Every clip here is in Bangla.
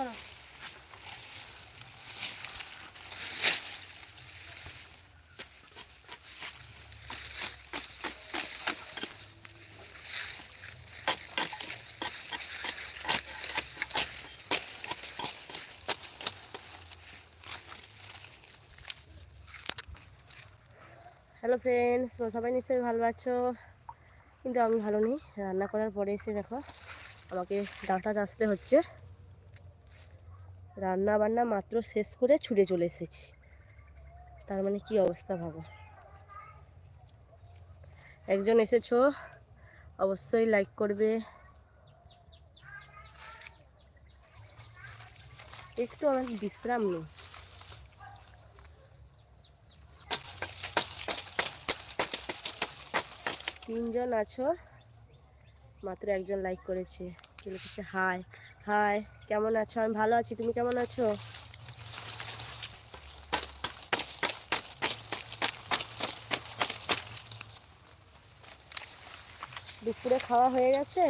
সরো হ্যালো ফ্রেন্ডস তো সবাই নিশ্চয়ই ভালো আছো? কিন্তু আমি ভালো নেই। রান্না করার পরে এসে দেখো, আমাকে ডাঁটা চাষতে হচ্ছে। রান্না বান্না মাত্র শেষ করে ছুটে চলে এসেছি। তার মানে কি অবস্থা ভাবো? একজন এসেছ, অবশ্যই লাইক করবে। একটু আমার বিশ্রাম নেই তিনজন আছো, মাত্র একজন লাইক করেছে। কি হাই হাই কেমন আছো? আমি ভালো আছি তুমি কেমন আছো? দুপুরে খাওয়া হয়ে গেছে?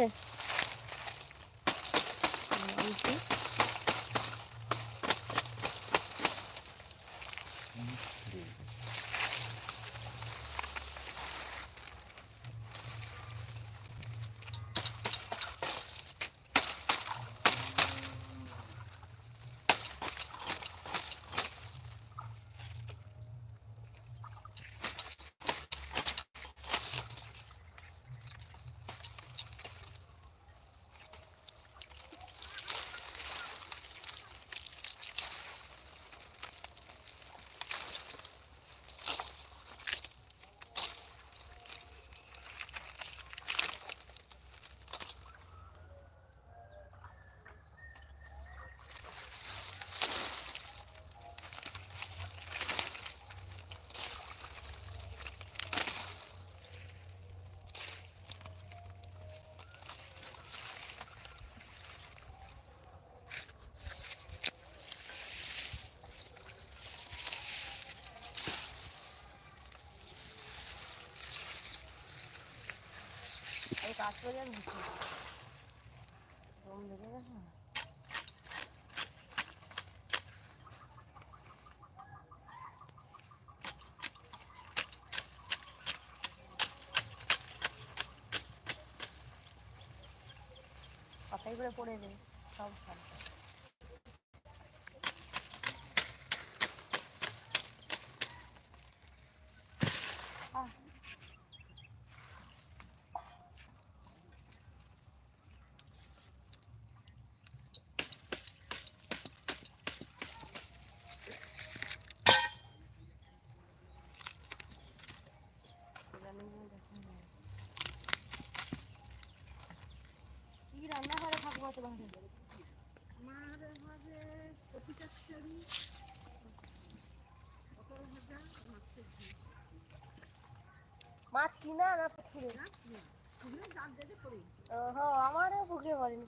কাজ করে লেগে গেছে? পাতাই করে পড়ে দেবে সব খাবে আহ কি রান্না করে থাকব তোমার মাছ কিনা না পুকুরে? আমারও পুকুরে পড়েনি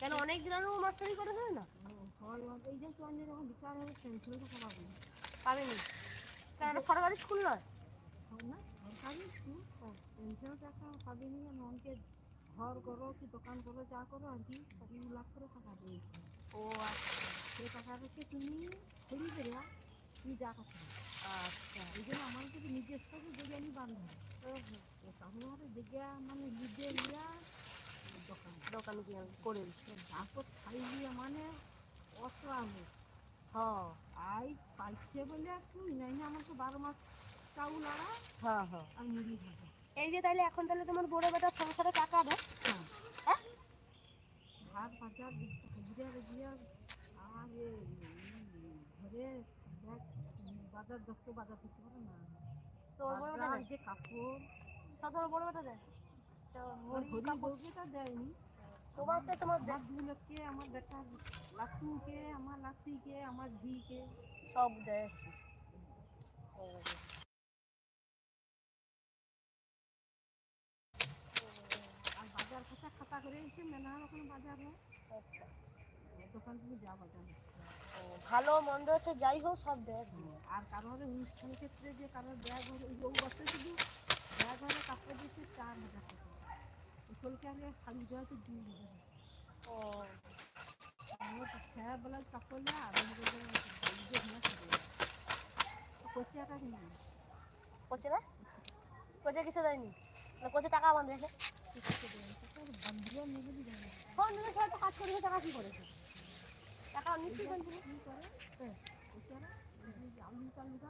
কেন অনেক দিন আরও মাস্টারি করে হয় না পাবেনি কেন এটা সরকারি স্কুল নয় ঘর করো কি দোকান করো যা করো আর কি দু লাখ করে টাকা দিয়েছে ও আচ্ছা সেই টাকাটাকে তুমি ছড়িয়ে দেবে তুমি যা করতে আচ্ছা এই জন্য আমার যদি নিজস্ব আমি বান্ধব তাহলে দেখে মানে লিডে লিয়া দোকান দোকানে গিয়ে আমি করে তারপর খাই দিয়ে মানে অত আলো হ্যাঁ। আই পাইছে বলে একটু নাই না আমার তো বারো মাস চাউল আড়া হ্যাঁ। হ্যাঁ মুড়ি খাব এই যে তাহলে এখন তাহলে তোমার বড় বেটার সংসারে টাকা দেয় হ্যাঁ। ভাত বাজার রেজিয়া আর ঘরে বাজার দশটা বাজার করতে পারে না। তোমার বড় বেটা যে কাপড়। সব বড় বেটা দেয় তোমাকে তোমার দু লোককে আমার বেটা লাটুকে আমার লাঠিকে আমার ঝিকে সব দেয়। আর বাজার খাতা খাতা করে এসে মেলা রকম বাজার হয়। আচ্ছা। দোকান থেকে যা বাজার ভালো মন্দ সে যাই হোক সব দেয়। আর কারোর অনুষ্ঠান ক্ষেত্রে যে কারোর ব্যাগ হলে বছর শুধু ব্যাগ হলে কাপড় দিচ্ছে চার হাজার টাকা। উঠলকে আগে খালি হচ্ছে দুই হাজার ও। খেয়া বেলা কাপড় না আর কোচে টাকা কিনে কোচে না? কোচে কিছু দেয়নি? কোচে টাকা বান্ধ রেখে বন্ধুরা সবাই তো কাজ করেছে টাকা কি করেছে টাকা নিশ্চয়ই বান্ধ করে? ওচারা আলু টালুটা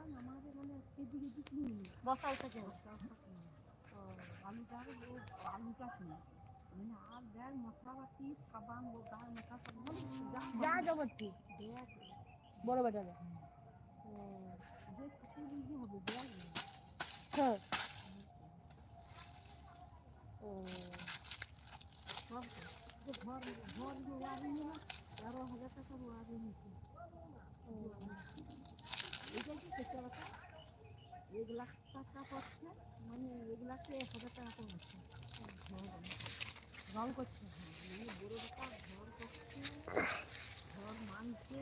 উঠে কেন আলুটা আর দেয় মশলাপাতি সাবান গায়ে মশলা যা যা বড় দিতে হবে ও সব ঘর ঘর যে ওয়ারিং না তেরো হাজার টাকা ওয়ারিং নিচ্ছে এটা কি চেষ্টা এক লাখ টাকা পড়ছে মানে এক এক হাজার টাকা কম হচ্ছে রং করছে মানে টাকা ঘর করছে, ঘর মানছে।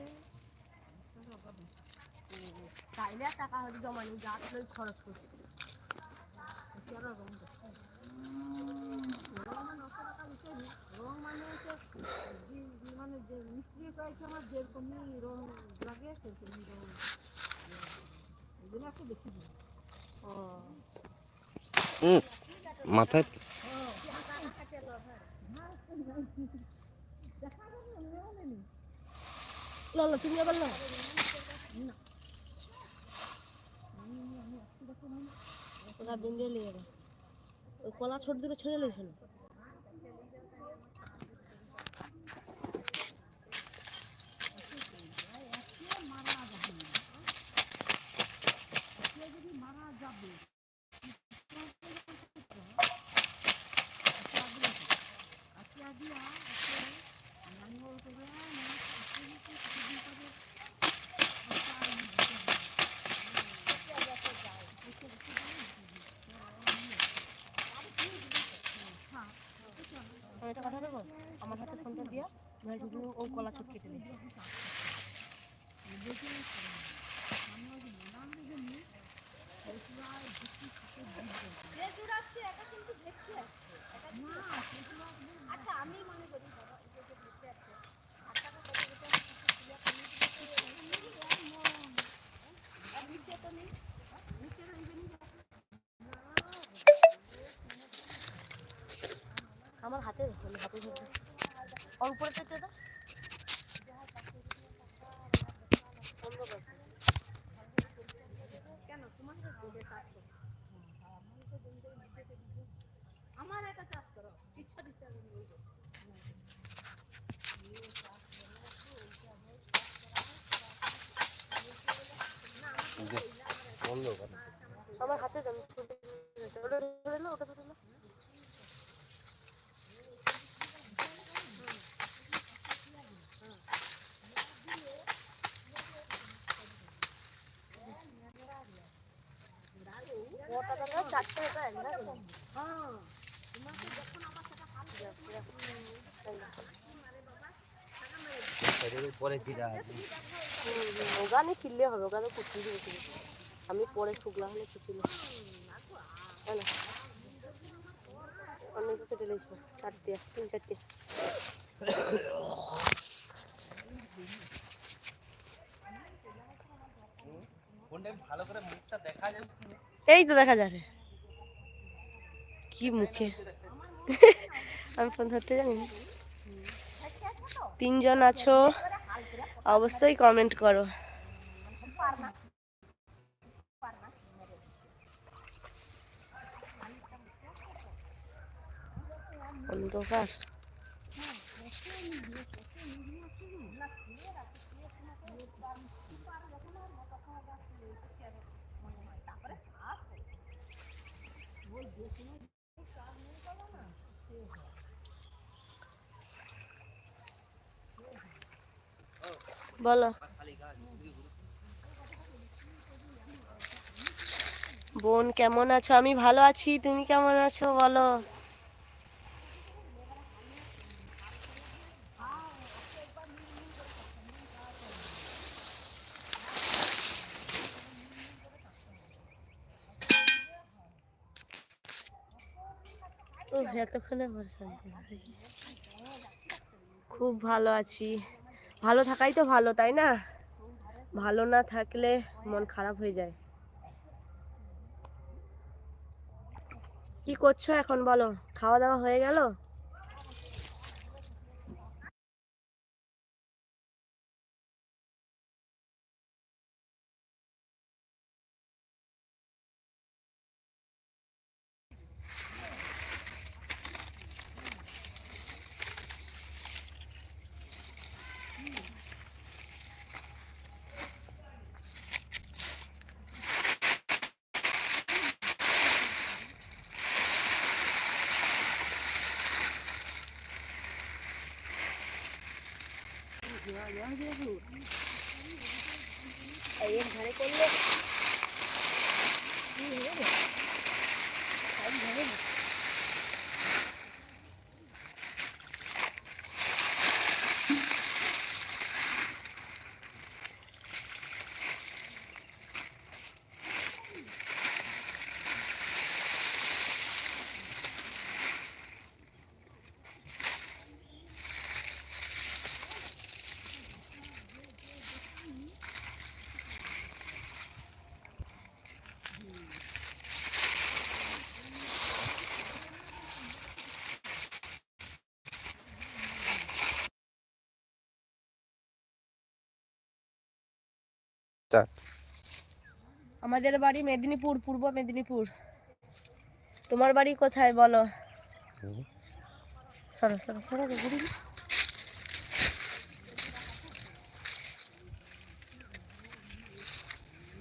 তাইলে টাকা হয়তো জমা নেই যা ছিল খরচ করছে তেরো রং করছে রং মানে অত টাকা বিষয় না রং মানে হচ্ছে যে- যে মানে যে মিস্ত্রি চাইছে আমার যেরকমই রং লাগে সেরকমই রং এগুলো একটু বেশি দিই ও হুম মাথায় তুমি আবার ওটা বেঁধে নিয়ে যাবে কলা ছোট দুটো ছেড়ে লেছিল মারা যাবে আমি একটা কথা দেবো আমার হাতে ফোনটা দিয়া ভাই শুধু ও কলা ছোট কেটে দিয়েছে আমার হাতে হাতে অল্প পেটে দাও। আমার একটা চাষ করো। ইচ্ছা দিতে হবে আমার হাতে দেন পরে জিরা হবে। ওখানে দিবে। আমি পরে শুকলা হলে না? অনেক কেটে লেগেছিল তিন এই তো দেখা যাবে কি মুখে? আমি ফোন ধরতে জানি না। তিনজন আছো অবশ্যই কমেন্ট করো। অন্ধকার। বলো। বোন, কেমন আছো? আমি ভালো আছি, তুমি কেমন আছো বলো। এতক্ষণে খুব ভালো আছি। ভালো থাকাই তো ভালো, তাই না? ভালো না থাকলে মন খারাপ হয়ে যায়। কি করছ এখন বলো? খাওয়া দাওয়া হয়ে গেল? এই ধারে করলে চার আমাদের বাড়ি মেদিনীপুর পূর্ব মেদিনীপুর। তোমার বাড়ি কোথায় বলো? সরো সরো সরো রে বুড়ি।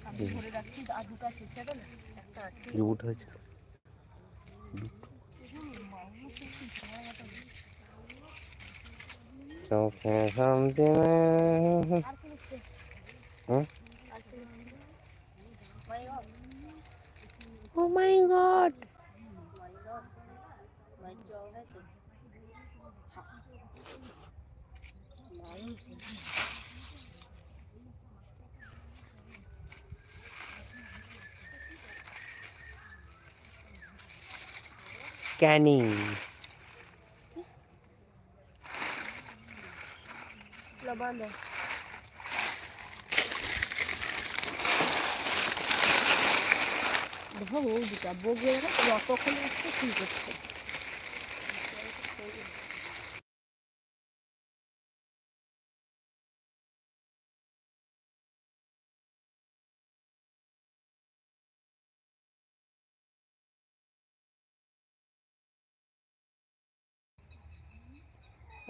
আমি ধরে রাখছি আর দুটো আছে ছেড়ে না একটা আছে। জুট হয়েছে চোখে শান্তি? হুম? Oh my god! মাইক জল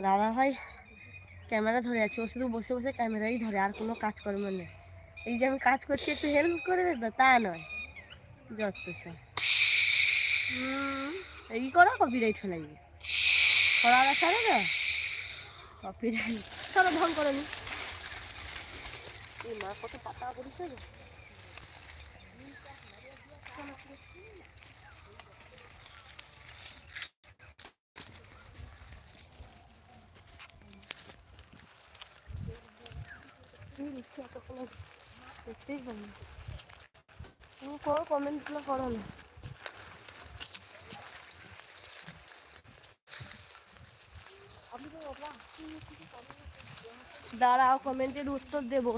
দাদা ভাই ক্যামেরা ধরে আছে। ও শুধু বসে বসে ক্যামেরাই ধরে, আর কোনো কাজ কাজকর্ম নেই। এই যে আমি কাজ করছি, একটু হেল্প করবে তো, তা নয়। হুম, এই করো? কপিরাইট ফেলাইবে করা ছাড়ে না? কপিরাইট চলো ভং করে নি। মা কত পাতা করেছে রে। দিচ্ছে এতক্ষণ। দেখতেই পারি তুমি করো কমেন্টগুলো করো না। দাঁড়াও কমেন্টের উত্তর দেবো।